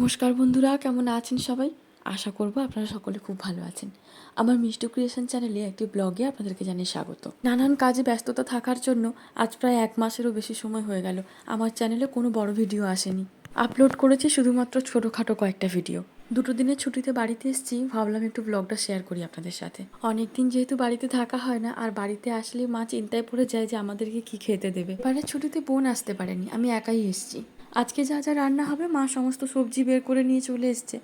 নমস্কার বন্ধুরা, কেমন আছেন সবাই? আশা করব আপনারা সকলে খুব ভালো আছেন। আমার মিষ্টি ক্রিয়েশন চ্যানেলে একটি ব্লগে আপনাদেরকে জানিয়ে স্বাগত। নানান কাজে ব্যস্ততা থাকার জন্য আজ প্রায় এক মাসেরও বেশি সময় হয়ে গেল। আমার চ্যানেলে কোনো বড় ভিডিও আসেনি। আপলোড করেছি শুধুমাত্র ছোটোখাটো কয়েকটা ভিডিও। দুটো দিনের ছুটিতে বাড়িতে এসেছি, ভাবলাম একটু ব্লগটা শেয়ার করি আপনাদের সাথে। অনেক দিন যেহেতু বাড়িতে থাকা হয় না, আর বাড়িতে আসলে মা চিন্তায় পড়ে যায় যে আমাদেরকে কি খেতে দেবে। এবারে ছুটিতে বোন আসতে পারেনি, আমি একাই এসেছি। আজকে যা যা রান্না হবে মা সমস্ত সবজি বের করে নিয়ে চলে এসছে।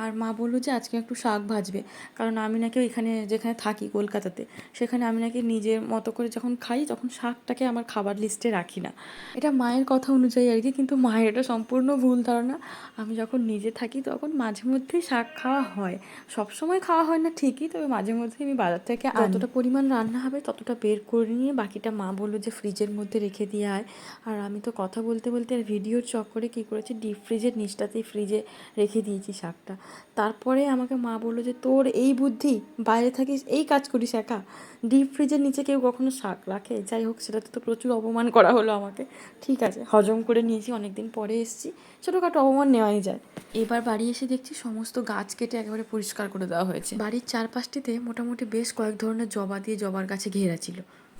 আর মা বলল যে আজকে একটু শাক ভাজবে। কারণ আমি নাকি এখানে যেখানে থাকি কলকাতাতে সেখানে আমি নাকি নিজের মতো করে যখন খাই তখন শাকটাকে আমার খাবার লিস্টে রাখি না। এটা মায়ের কথা অনুযায়ী আর কি কিন্তু মায়ের এটা সম্পূর্ণ ভুল ধারণা। আমি যখন নিজে থাকি তখন মাঝে মধ্যেই শাক খাওয়া হয়। সব সময় খাওয়া হয় না ঠিকই তবে মাঝে মধ্যে আমি বাজার থেকে যতটা পরিমাণ রান্না হবে ততটা বের করে নিয়ে বাকিটা মা বলল যে ফ্রিজের মধ্যে রেখে দিয়ে আয়। আর আমি তো কথা বলতে বলতে আর ভিডিওর চক্করে কী করেছি ডিপ ফ্রিজের নিচটাতেই ফ্রিজে রেখে দিয়েছি শাকটা। তারপরে আমাকে মা বলল যে, তোর এই বুদ্ধি, বাইরে থাকিস, এই কাজ করিস একা। ডিপ ফ্রিজের নিচে কেউ কখনো শাক রাখে? যাই হোক, সেটাতে তো প্রচুর অপমান করা হলো আমাকে। ঠিক আছে, হজম করে নিয়েছি অনেক দিন পরে এসেছি। ছোটোখাটো অপমান নেওয়াই যায়। এবার বাড়ি এসে দেখছি সমস্ত গাছ কেটে একেবারে পরিষ্কার করে দেওয়া হয়েছে। বাড়ির চারপাশটিতে মোটামুটি বেশ কয়েক ধরনের জবা দিয়ে জবার গাছে ঘেরা ছিল।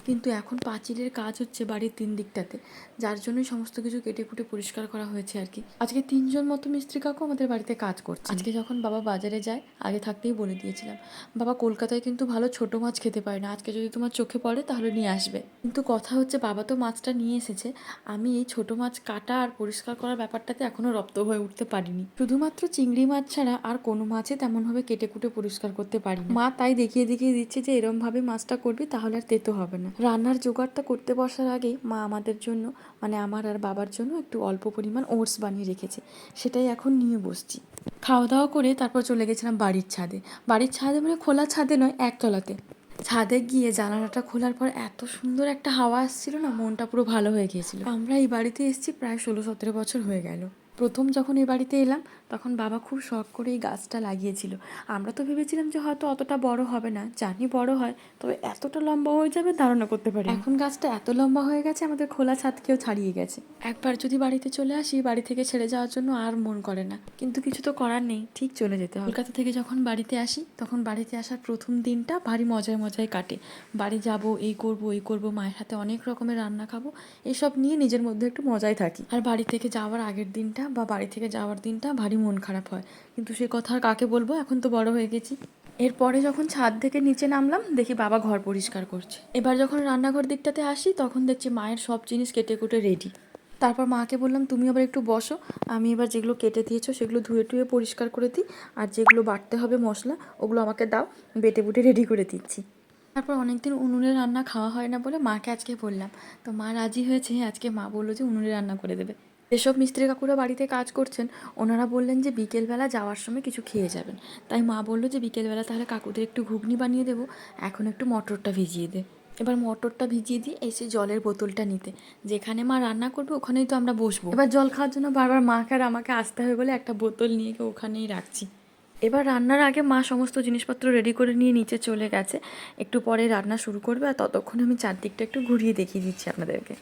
কিন্তু এখন পাঁচিলের কাজ হচ্ছে বাড়ির তিন দিকটাতে, যার জন্যই সমস্ত কিছু কেটে কুটে পরিষ্কার করা হয়েছে আর কি। আজকে তিনজন মতো মিস্ত্রি কাকু আমাদের বাড়িতে কাজ করছে। আজকে যখন বাবা বাজারে যায়, আগে থাকতেই বলে দিয়েছিলাম, বাবা, কলকাতায় কিন্তু ভালো ছোট মাছ খেতে পারে না, আজকে যদি তোমার চোখে পড়ে তাহলে নিয়ে আসবে। কিন্তু কথা হচ্ছে বাবা তো মাছটা নিয়ে এসেছে, আমি এই ছোট মাছ কাটা আর পরিষ্কার করার ব্যাপারটাতে এখনও রপ্ত হয়ে উঠতে পারিনি। শুধুমাত্র চিংড়ি মাছ ছাড়া আর কোনো মাছে তেমনভাবে কেটে কুটে পরিষ্কার করতে পারি মা তাই দেখিয়ে দেখিয়ে দিচ্ছে যে এরম ভাবে মাছটা করবি তাহলে আর তেতো হবে না। রান্নার জোগাড়টা করতে বসার আগেই মা আমাদের জন্য মানে আমার আর বাবার জন্য একটু অল্প পরিমাণ ওটস বানিয়ে রেখেছে। সেটাই এখন নিয়ে বসছি। খাওয়া দাওয়া করে তারপর চলে গেছিলাম বাড়ির ছাদে। বাড়ির ছাদে মানে খোলা ছাদে নয়, একতলাতে। ছাদে গিয়ে জানালাটা খোলার পর এত সুন্দর একটা হাওয়া আসছিল না, মনটা পুরো ভালো হয়ে গিয়েছিল। আমরা এই বাড়িতে এসেছি প্রায় ষোলো সতেরো বছর হয়ে গেল। প্রথম যখন এই বাড়িতে এলাম তখন বাবা খুব শখ করে এই গাছটা লাগিয়েছিল। আমরা তো ভেবেছিলাম যে হয়তো অতটা বড় হবে না জানি বড় হয় তবে এতটা লম্বা হয়ে যাবে ধারণা করতে পারি এখন গাছটা এত লম্বা হয়ে গেছে আমাদের খোলা ছাদকেও ছাড়িয়ে গেছে। একবার যদি বাড়িতে চলে আসি বাড়ি থেকে ছেড়ে যাওয়ার জন্য আর মন করে না। কিন্তু কিছু তো করার নেই ঠিক চলে যেতে হবে। কলকাতা থেকে যখন বাড়িতে আসি তখন বাড়িতে আসার প্রথম দিনটা ভারী মজায় মজায় কাটে। বাড়ি যাব এই করব এই করব মায়ের হাতে অনেক রকমের রান্না খাব এসব নিয়ে নিজের মধ্যে একটু মজায় থাকি। আর বাড়ি থেকে যাওয়ার আগের দিনটা বা বাড়ি থেকে যাওয়ার দিনটা ভারী মন খারাপ হয়। কিন্তু সে কথা আর কাকে বলব? এখন তো বড় হয়ে গেছি। এরপরে যখন ছাদ থেকে নিচে নামলাম, দেখি বাবা ঘর পরিষ্কার করছে। এবার যখন রান্নাঘর দিকটাতে আসি, তখন দেখছি মায়ের সব জিনিস কেটে কুটে রেডি তারপর মাকে বললাম, তুমি আবার একটু বসো। আমি এবার যেগুলো কেটে দিয়েছ, সেগুলো ধুয়ে টুয়ে পরিষ্কার করে দিই। আর যেগুলো বাটতে হবে মশলা, ওগুলো আমাকে দাও। বেটে বুটে রেডি করে দিচ্ছি। তারপর অনেকদিন উনুনে রান্না খাওয়া হয় না বলে মাকে আজকে বললাম। তো মা রাজি হয়েছে। আজকে মা বলল যে উনুনে রান্না করে দেবে। যেসব মিস্ত্রি কাকুরা বাড়িতে কাজ করছেন, ওনারা বললেন যে বিকেলবেলা যাওয়ার সময় কিছু খেয়ে যাবেন। তাই মা বলল যে বিকেলবেলা তাহলে কাকুদের একটু ঘুগনি বানিয়ে দেবো, এখন একটু মটরটা ভিজিয়ে দে। এবার মটরটা ভিজিয়ে দিয়ে এসে জলের বোতলটা নিতে। যেখানে মা রান্না করবে, ওখানেই তো আমরা বসবো। এবার জল খাওয়ার জন্য বারবার মাকে আর আমাকে আসতে হবে বলে একটা বোতল নিয়ে ওখানেই রাখছি। এবার রান্নার আগে মা সমস্ত জিনিসপত্র রেডি করে নিয়ে নিচে চলে গেছে। একটু পরে রান্না শুরু করবে আর ততক্ষণ আমি চারদিকটা একটু ঘুরিয়ে দেখিয়ে দিচ্ছি আপনাদেরকে।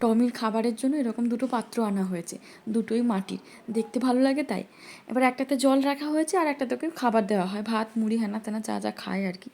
টমির খাবারের জন্য এরকম দুটো পাত্র আনা হয়েছে, দুটোই মাটির। দেখতে ভালো লাগে তাই। এবার একটাতে জল রাখা হয়েছে আর একটাতে ওকে খাবার দেওয়া হয়। ভাত, মুড়ি, হেনা তেনা যা যা খায় আর কি।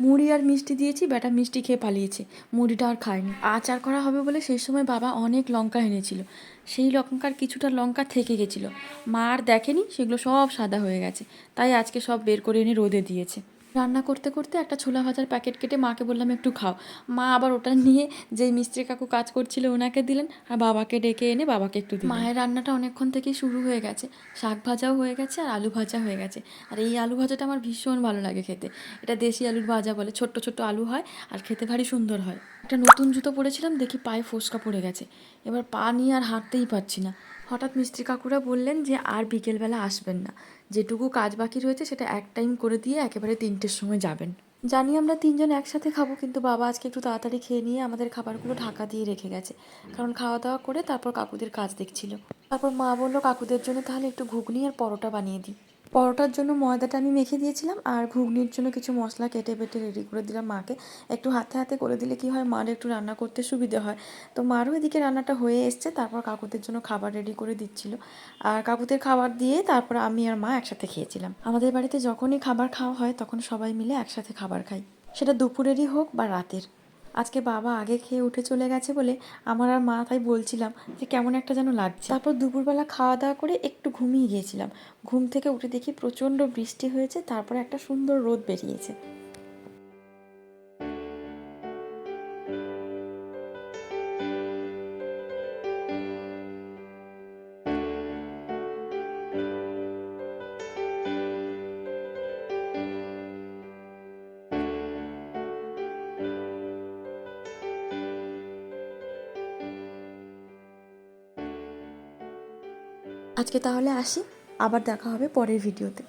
মুড়ি আর মিষ্টি দিয়েছি, বেটা মিষ্টি খেয়ে পালিয়েছে। মুড়িটা আর খায়নি। আচার করা হবে বলে সেই সময় বাবা অনেক লঙ্কা এনেছিল। সেই লঙ্কার কিছুটা লঙ্কা থেকে গেছিল। মা আর দেখেনি, সেগুলো সব সাদা হয়ে গেছে। তাই আজকে সব বের করে এনে রোদে দিয়েছে। রান্না করতে করতে একটা ছোলা ভাজার প্যাকেট কেটে মাকে বললাম, একটু খাও। মা আবার ওটা নিয়ে যেই মিস্ত্রি কাকু কাজ করছিল ওনাকে দিলেন আর বাবাকে ডেকে এনে বাবাকে একটু দিলেন। মায়ের রান্নাটা অনেকক্ষণ থেকেই শুরু হয়ে গেছে। শাক ভাজাও হয়ে গেছে আর আলু ভাজা হয়ে গেছে। আর এই আলু ভাজাটা আমার ভীষণ ভালো লাগে খেতে। এটা দেশি আলুর ভাজা বলে, ছোট্ট ছোট্ট আলু হয় আর খেতে ভারী সুন্দর হয়। একটা নতুন জুতো পরেছিলাম, দেখি পায়ে ফোসকা পড়ে গেছে। এবার পা নিয়ে আর হাঁটতেই পারছি না। হঠাৎ মিস্ত্রি কাকুরা বললেন যে আর বিকেলবেলা আসবেন না। যেটুকু কাজ বাকি রয়েছে সেটা এক টাইম করে দিয়ে একেবারে তিনটের সময় যাবেন। জানি আমরা তিনজন একসাথে খাব, কিন্তু বাবা আজকে একটু তাড়াতাড়ি খেয়ে নিয়ে আমাদের খাবারগুলো ঢাকা দিয়ে রেখে গেছে। কারণ খাওয়া দাওয়া করে তারপর কাকুদের কাজ দেখছিল। তারপর মা বলল, কাকুদের জন্য তাহলে একটু ঘুগনি আর পরোটা বানিয়ে দিই। পরোটার জন্য ময়দাটা আমি মেখে দিয়েছিলাম আর ঘুগনির জন্য কিছু মশলা কেটে বেটে রেডি করে দিলাম মাকে। একটু হাতে হাতে করে দিলে কি হয়, মার একটু রান্না করতে সুবিধে হয়। তো মারও এদিকে রান্নাটা হয়ে এসছে, তারপর কাকুদের জন্য খাবার রেডি করে দিচ্ছিল। আর কাকুদের খাবার দিয়ে তারপর আমি আর মা একসাথে খেয়েছিলাম। আমাদের বাড়িতে যখনই খাবার খাওয়া হয়, তখন সবাই মিলে একসাথে খাবার খাই। সেটা দুপুরেরই হোক বা রাতের। আজকে বাবা আগে খেয়ে উঠে চলে গেছে বলে আমার আর মা তাই বলছিলাম যে কেমন একটা যেন লাগছে। তারপর দুপুরবেলা খাওয়া দাওয়া করে একটু ঘুমিয়ে গিয়েছিলাম। ঘুম থেকে উঠে দেখি প্রচণ্ড বৃষ্টি হয়েছে, তারপরে একটা সুন্দর রোদ বেরিয়েছে। আজকে তাহলে আসি আবার দেখা হবে পরের ভিডিওতে।